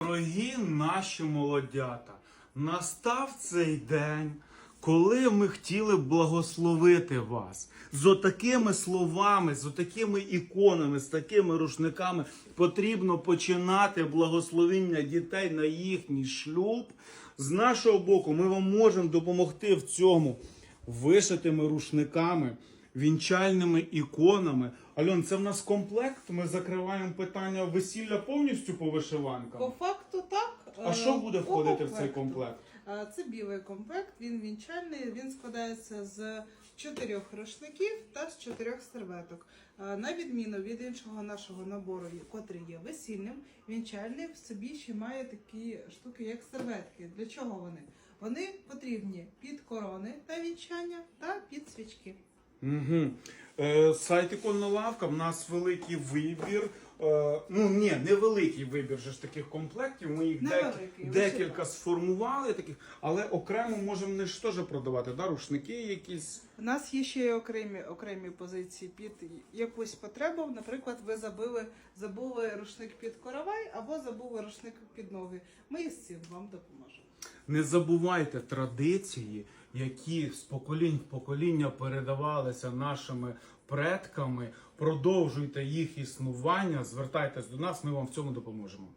Дорогі наші молодята, настав цей день, коли ми хотіли благословити вас. З отакими словами, з отакими іконами, з такими рушниками потрібно починати благословіння дітей на їхній шлюб. З нашого боку, ми вам можемо допомогти в цьому вишитими рушниками, вінчальними іконами. Альон, це в нас комплект. Ми закриваємо питання весілля повністю по вишиванкам. По факту так. А Е, що буде по входити в цей комплекту. комплект? Е, Це білий комплект, він вінчальний, він складається з чотирьох рушників та з чотирьох серветок. Е, На відміну від іншого нашого набору, котрий є весільним, вінчальний в собі ще має такі штуки, як серветки. Для чого вони? Вони потрібні під корони та вінчання та під свічки. Угу. Е, сайт іконна лавка. В нас великий вибір. Е, ну ні, не великий вибір же ж таких комплектів. Ми їх дек- Невеликий, декілька сформували таких, але окремо можемо не ж теж продавати. Да? Рушники якісь. У нас є ще й окремі окремі позиції під якусь потребу. Наприклад, ви забили забули рушник під коровай або забули рушник під ноги. Ми із цим вам допоможемо. Не забувайте традиції, які з поколінь в покоління передавалися нашими предками. Продовжуйте їх існування, звертайтесь до нас, ми вам в цьому допоможемо.